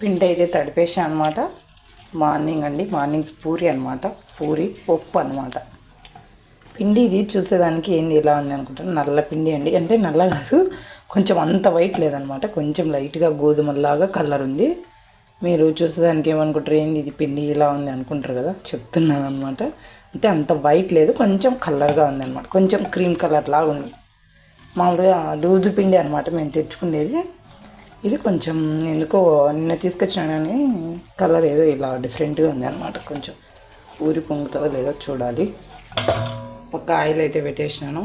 పిండి అయితే తడిపేసాను అనమాట మార్నింగ్ అండి మార్నింగ్ పూరి అనమాట పూరి పప్పు అనమాట పిండి ఇది చూసేదానికి ఏంది ఇలా ఉంది అనుకుంటాను నల్ల పిండి అండి. అంటే నల్ల కాదు కొంచెం అంత వైట్ లేదనమాట కొంచెం లైట్గా గోధుమలాగా కలర్ ఉంది. మీరు చూసేదానికి ఏమనుకుంటారు ఏంది ఇది పిండి ఇలా ఉంది అనుకుంటారు కదా చెప్తున్నాను అనమాట అంటే అంత వైట్ లేదు కొంచెం కలర్గా ఉంది అనమాట కొంచెం క్రీమ్ కలర్ లాగా ఉంది. మామూలుగా లూజు పిండి అనమాట మేము తెచ్చుకునేది. ఇది కొంచెం ఎందుకో నిన్న తీసుకొచ్చినాని కలర్ ఏదో ఇలా డిఫరెంట్గా ఉంది అనమాట కొంచెం ఊరి పొంగుతుందో లేదో చూడాలి. ఒక ఆయిల్ అయితే పెట్టేసినాను.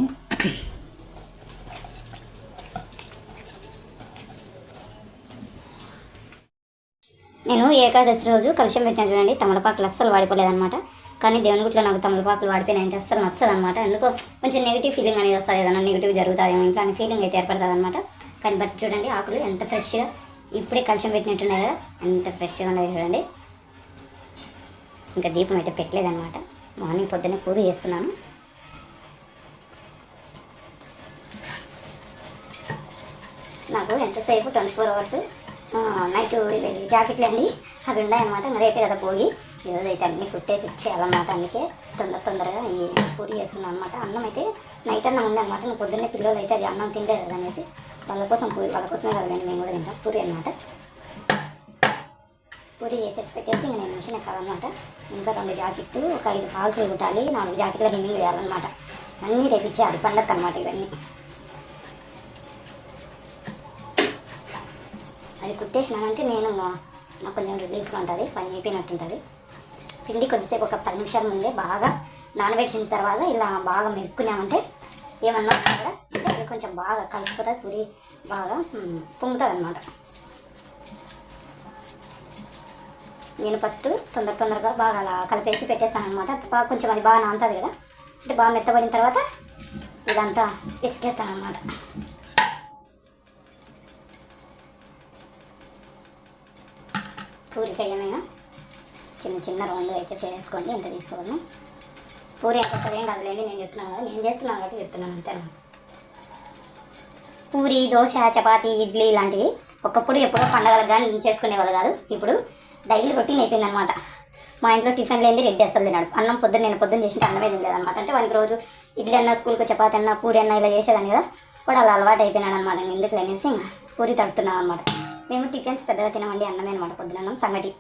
నేను ఏకాదశి రోజు కలుషం పెట్టిన చూడండి తమలపాకులు అస్సలు వాడిపోలేదన్నమాట. కానీ దేవుని గుట్లో నాకు తమలపాకులు వాడిపోయినాయంటే అస్సలు నచ్చదనమాట ఎందుకో కొంచెం నెగిటివ్ ఫీలింగ్ అనేది వస్తుంది ఏదైనా నెగిటివ్ జరుగుతుంది ఇంట్లో అని ఫీలింగ్ అయితే ఏర్పడుతుంది అనమాట కానీ బట్ చూడండి ఆకులు ఎంత ఫ్రెష్గా ఇప్పుడే కలుషం పెట్టినట్టున్నాయి కదా ఎంత ఫ్రెష్గా ఉన్నాయి చూడండి. ఇంకా దీపం అయితే పెట్టలేదనమాట మార్నింగ్ పొద్దున్నే పూరి చేస్తున్నాను. నాకు ఎంతసేపు ట్వంటీ ఫోర్ అవర్స్ నైట్ జాకెట్లు అండి అవి ఉన్నాయన్నమాట. రేపే కదా పోయి ఈరోజు అయితే అన్ని కుట్టేసి ఇచ్చేయాలన్నమాట. అందుకే తొందర తొందరగా ఈ పూరి చేస్తున్నాను అనమాట అన్నం అయితే నైట్ అన్నం ఉందన్నమాట. నువ్వు పొద్దున్నే పిల్లలు అయితే అది అన్నం తినలేదు అనేసి. వాళ్ళ కోసం పూరి వాళ్ళ కోసమే కదండి మేము కూడా తింటాం. పూరి అనమాట పూరి చేసేసి పెట్టేసి ఇంకా నేను మిషన్ ఎక్కాలన్నమాట ఇంకా రెండు జాకెట్లు ఒక ఐదు ఫాల్స్ కుట్టాలి నాలుగు జాకెట్ల రిన్నింగ్ వేయాలన్నమాట. అన్నీ రేపు ఇచ్చేయాలి పండగ అనమాట ఇవన్నీ. అది కుట్టేసినామంటే నేను నాకు కొంచెం రిలీఫ్గా ఉంటుంది పని అయిపోయినట్టు ఉంటుంది పిండి కొద్దిసేపు ఒక పది నిమిషాల ముందే బాగా నానబెట్టిన తర్వాత ఇలా బాగా మెక్కున్నామంటే ఏమన్నా కూడా కొంచెం బాగా కలిసిపోతుంది పూరి బాగా పొంగుతుంది అనమాట నేను ఫస్ట్ తొందర తొందరగా బాగా అలా కలిపేసి పెట్టేస్తాను అనమాట బాగా కొంచెం అది బాగా నానుతుంది కదా అంటే బాగా మెత్తబడిన తర్వాత ఇదంతా విసికేస్తాను అనమాట పూరి ఏమైనా చిన్న చిన్న రౌండ్ అయితే చేసుకోండి ఎంత తీసుకోవాలి. పూరి ఎంత వస్తుంది ఏం నేను చెప్తున్నాను కదా నేను చేస్తున్నాను కాబట్టి చెప్తున్నాను అంతే పూరి దోశ చపాతి ఇడ్లీ ఇలాంటివి ఒకప్పుడు ఎప్పుడో పండగలకు కానీ చేసుకునేవాళ్ళు కాదు. ఇప్పుడు డైలీ రొటీన్ అయిపోయింది అనమాట మా ఇంట్లో టిఫిన్ లేని రెడ్డి అసలు తిన్నాడు అన్నం పొద్దున్న నేను పొద్దున్న చేసిన అన్నమే తినలేదనమాట అంటే వానికి రోజు ఇడ్లీ అన్న స్కూల్కి చపాతి అన్న పూరి అన్న ఇలా చేసేదాన్ని కదా. వాడు అలా అలవాటు అయిపోయినాడు అనమాట నేను ఎందుకు లేనేసి ఇంకా పూరి తడుతున్నాను అనమాట మేము టిఫిన్స్ పెద్దగా తినమండి అన్నమే అనమాట పొద్దున అన్నం సంగటి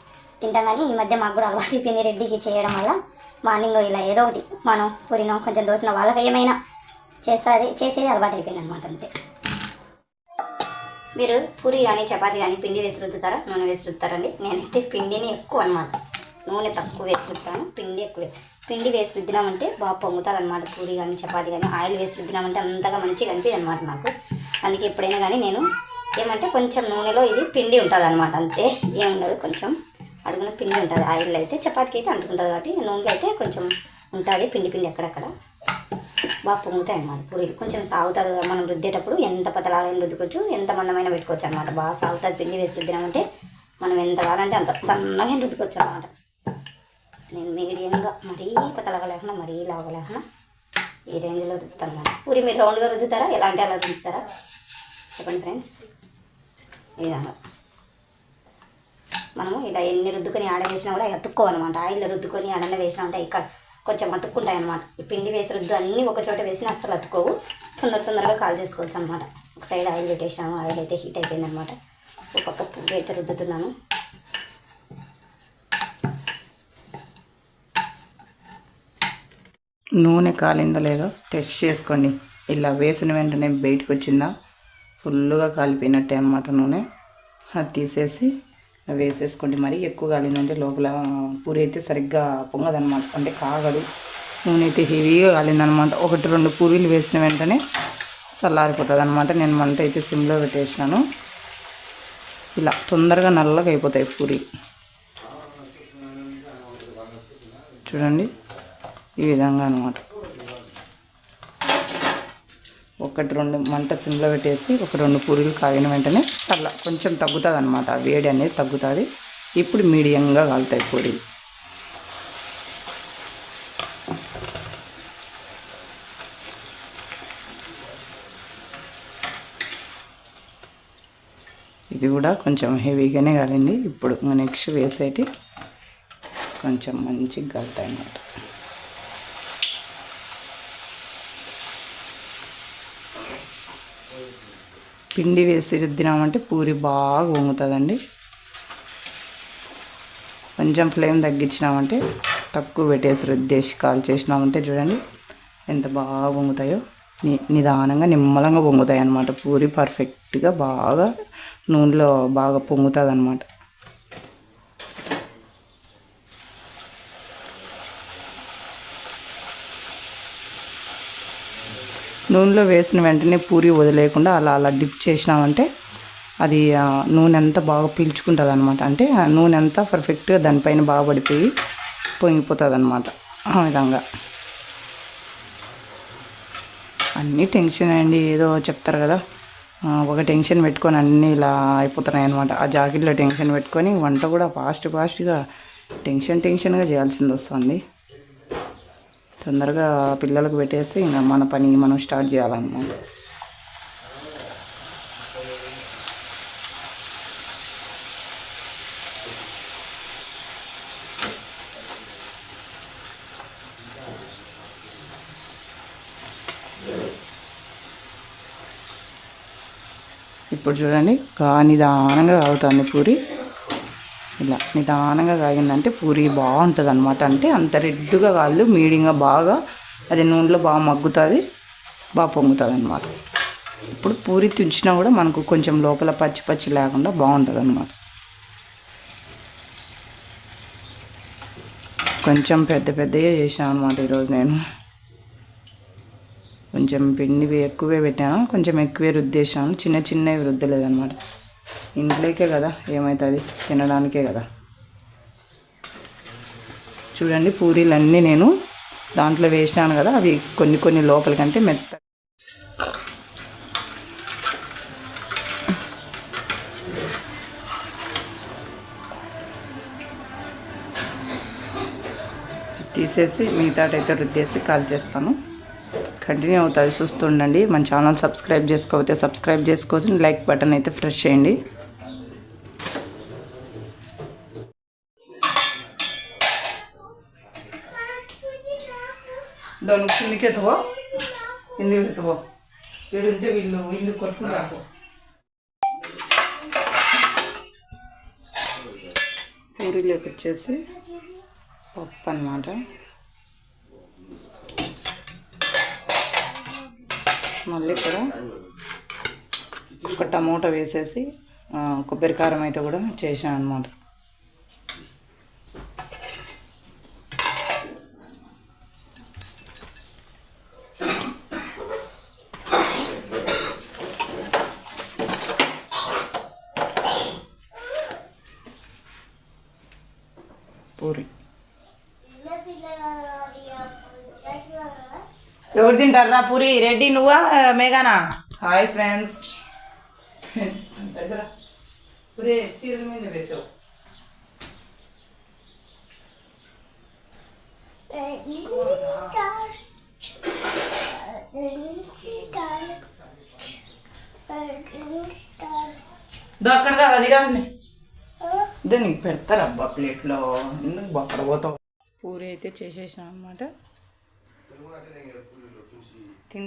తింటాం కానీ ఈ మధ్య మాకు కూడా అలవాటు అయిపోయింది రెడ్డికి చేయడం వల్ల. మార్నింగ్ ఇలా ఏదో ఒకటి మనం పూరినో కొంచెం దోశనో వాళ్ళకి ఏమైనా చేసేది చేసేది అలవాటు అయిపోయింది అనమాట అంతే. మీరు పూరి కానీ చపాతి కానీ పిండి వేసి రుద్దుతారా? నూనె వేసి రుద్దుతారండి. నేనైతే పిండిని ఎక్కువ అనమాట నూనె తక్కువ వేసి రుద్దుతాను పిండి ఎక్కువ. పిండి వేసి రుద్దినామంటే బాగా పొంగుతుంది అనమాట పూరి కానీ చపాతి కానీ. ఆయిల్ వేసి రుద్దినామంటే అంతగా మంచిగా అనిపిది అనమాట నాకు. అందుకే ఎప్పుడైనా కానీ నేను ఏమంటే కొంచెం నూనెలో ఇది పిండి ఉంటుంది అనమాట అంతే. ఏముండదు కొంచెం అడుగున పిండి ఉంటుంది. ఆయిల్ అయితే చపాతీకి అయితే అంటుకుంటుంది కాబట్టి నూనెలో అయితే కొంచెం ఉంటుంది పిండి పిండి ఎక్కడక్కడ. బాగా పొంగుతాయి అన్నమాట పూరీలు. కొంచెం సాగుతుంది మనం రుద్దేటప్పుడు ఎంత పతలాగా రుద్దుకోవచ్చు ఎంత మందమైన పెట్టుకోవచ్చు అనమాట బాగా సాగుతుంది పిండి వేసి రుద్దినామంటే మనం ఎంత కావాలంటే అంత సన్నగా రుద్దుకోవచ్చు అనమాట నేను మీడియంగా మరీ పతలాగా లేకుండా మరీ లాగా లేకుండా ఈ రేంజ్లో రుద్దుతాను అనమాట పూరి మీరు రౌండ్గా రుద్దుతారా? ఎలాంటి అలా రుద్దుతారా? చెప్పండి ఫ్రెండ్స్ ఈ విధంగా. మనము ఇలా ఎన్ని రుద్దుకొని ఆడ వేసినా కూడా అతుక్కోవన్నమాట ఆయిల్ రుద్దుకొని ఆడన్న వేసినా ఉంటే ఇక్కడ కొంచెం అతుక్కుంటాయి అనమాట ఈ పిండి వేసి రుద్దు అన్నీ ఒక చోట వేసిన అస్సలు అతుక్కోవు. తొందర తొందరగా కాల్ చేసుకోవచ్చు అనమాట ఒక సైడ్ ఆయిల్ పెట్టేసాము ఆయిల్ అయితే హీట్ అయిపోయింది అనమాట ఒక పక్క పువ్వు అయితే రుద్దుతున్నాను నూనె కాలిందో లేదో టెస్ట్ చేసుకోండి. ఇలా వేసిన వెంటనే బయటకు వచ్చిందా? ఫుల్గా కాలిపోయినట్టే అనమాట నూనె. అది తీసేసి వేసేసుకోండి. మరి ఎక్కువ కాలిందంటే లోపల పూరి అయితే సరిగ్గా పొంగదనమాట అంటే కాగదు. నూనె అయితే హెవీగా కాలిందనమాట ఒకటి రెండు పూరీలు వేసిన వెంటనే చల్లారిపోతుంది అనమాట నేను మంట అయితే సిమ్లో పెట్టేసినాను. ఇలా తొందరగా నల్లగా అయిపోతాయి పూరి. చూడండి. ఈ విధంగా అనమాట ఒకటి రెండు మంట సిమ్లో పెట్టేసి ఒక రెండు పూరీలు కాగిన వెంటనే చల్ల కొంచెం తగ్గుతుంది అనమాట వేడి అనేది తగ్గుతుంది. ఇప్పుడు మీడియంగా కాలుతాయి పూరీలు. ఇది కూడా కొంచెం హెవీగానే కాలింది. ఇప్పుడు నెక్స్ట్ వేసేటి కొంచెం మంచిగా కలుతాయి అన్నమాట పిండి వేసి రుద్దినామంటే పూరి బాగా వంగుతుందండి. కొంచెం ఫ్లేమ్ తగ్గించినామంటే తక్కువ పెట్టేసి రుద్దేసి కాల్ చేసినామంటే చూడండి ఎంత బాగా పొంగుతాయో ని నిదానంగా నిమ్మలంగా పొంగుతాయి అన్నమాట పూరి పర్ఫెక్ట్గా బాగా నూనెలో బాగా పొంగుతుంది అనమాట నూనెలో వేసిన వెంటనే పూరి వదిలేయకుండా అలా అలా డిప్ చేసినామంటే అది నూనె అంతా బాగా పీల్చుకుంటుంది అనమాట అంటే ఆ నూనె అంతా పర్ఫెక్ట్గా దానిపైన బాగా పడిపోయి పొంగిపోతుంది అనమాట ఆ విధంగా. అన్నీ టెన్షన్ అండి ఏదో చెప్తారు కదా. ఒక టెన్షన్ పెట్టుకొని అన్నీ ఇలా అయిపోతున్నాయి అనమాట ఆ జాకెట్లో టెన్షన్ పెట్టుకొని వంట కూడా ఫాస్ట్ ఫాస్ట్గా టెన్షన్ టెన్షన్గా చేయాల్సింది వస్తుంది తొందరగా పిల్లలకు పెట్టేసి ఇంకా మన పని మనం స్టార్ట్ చేయాలన్నమాట. ఇప్పుడు చూడండి కా నిదానంగా కాగుతుంది పూరి. ఇలా నిదానంగా కాగిందంటే పూరి బాగుంటుంది అనమాట అంటే అంత రెడ్డుగా కాదు మీడియంగా బాగా అది నూనెలో బాగా మగ్గుతుంది బాగా పొంగుతుంది అనమాట ఇప్పుడు పూరి తుంచినా కూడా మనకు కొంచెం లోపల పచ్చి పచ్చి లేకుండా బాగుంటుంది అనమాట కొంచెం పెద్ద పెద్దగా చేసాను అనమాట ఈరోజు నేను. కొంచెం పిండి ఎక్కువే పెట్టాను కొంచెం ఎక్కువే రుద్దేశాను చిన్న చిన్నవి రుద్దలేదన్నమాట. ఇంట్లోకే కదా ఏమవుతుంది తినడానికే కదా. చూడండి పూరీలన్నీ నేను దాంట్లో వేసినాను కదా అవి కొన్ని కొన్ని లోపలికంటే మెత్త తీసేసి మిగతాటైతే రుద్దేసి కాల్ చేస్తాను కంటిన్యూ అవుతుంది చూస్తుండండి. మన ఛానల్ సబ్స్క్రైబ్ చేసుకోకపోతే సబ్స్క్రైబ్ చేసుకోవచ్చు. లైక్ బటన్ అయితే ప్రెస్ చేయండి. దాని కిందికి ఎత్తువో కిందికి ఎత్తువో వీడుంటే వీళ్ళు వీళ్ళు కొట్టుకుని రాకు. పూరీలోకి వచ్చేసి పప్పు అన్నమాట. మళ్ళీ ఇక్కడ. ఒక టమోటా వేసేసి కొబ్బరి కారం అయితే కూడా చేసాను అనమాట పూరి ఎవరు తింటారా పూరి రెడ్డి నువ్వా? మేఘానా? Hi friends. పూరి చీరల మీద వేసావు. దో అక్కడ కాదు అది కాదండి ఇదే నీకు పెడతారు అబ్బా ప్లేట్లో. ఎందుకు అక్కడ పోతావు? పూరి అయితే చేసేసాం అనమాట Te